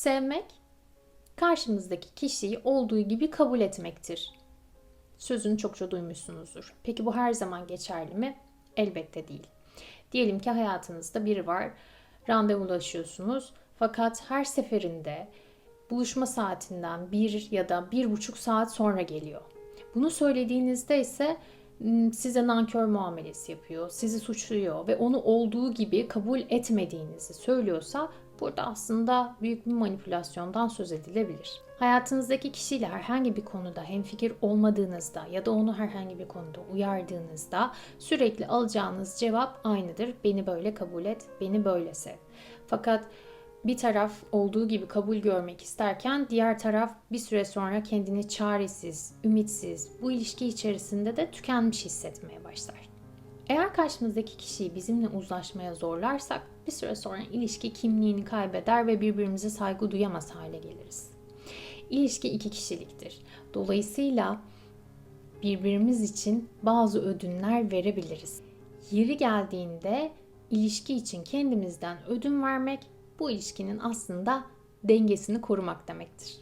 Sevmek, karşımızdaki kişiyi olduğu gibi kabul etmektir. Sözünü çokça duymuşsunuzdur. Peki bu her zaman geçerli mi? Elbette değil. Diyelim ki hayatınızda biri var, randevulaşıyorsunuz fakat her seferinde buluşma saatinden bir ya da bir buçuk saat sonra geliyor. Bunu söylediğinizde ise size nankör muamelesi yapıyor, sizi suçluyor ve onu olduğu gibi kabul etmediğinizi söylüyorsa burada aslında büyük bir manipülasyondan söz edilebilir. Hayatınızdaki kişiyle herhangi bir konuda hemfikir olmadığınızda ya da onu herhangi bir konuda uyardığınızda sürekli alacağınız cevap aynıdır. Beni böyle kabul et, beni böyle sev. Fakat bir taraf olduğu gibi kabul görmek isterken diğer taraf bir süre sonra kendini çaresiz, ümitsiz, bu ilişki içerisinde de tükenmiş hissetmeye başlar. Eğer karşımızdaki kişiyi bizimle uzlaşmaya zorlarsak bir süre sonra ilişki kimliğini kaybeder ve birbirimize saygı duyamaz hale geliriz. İlişki iki kişiliktir. Dolayısıyla birbirimiz için bazı ödünler verebiliriz. Yeri geldiğinde ilişki için kendimizden ödün vermek bu ilişkinin aslında dengesini korumak demektir.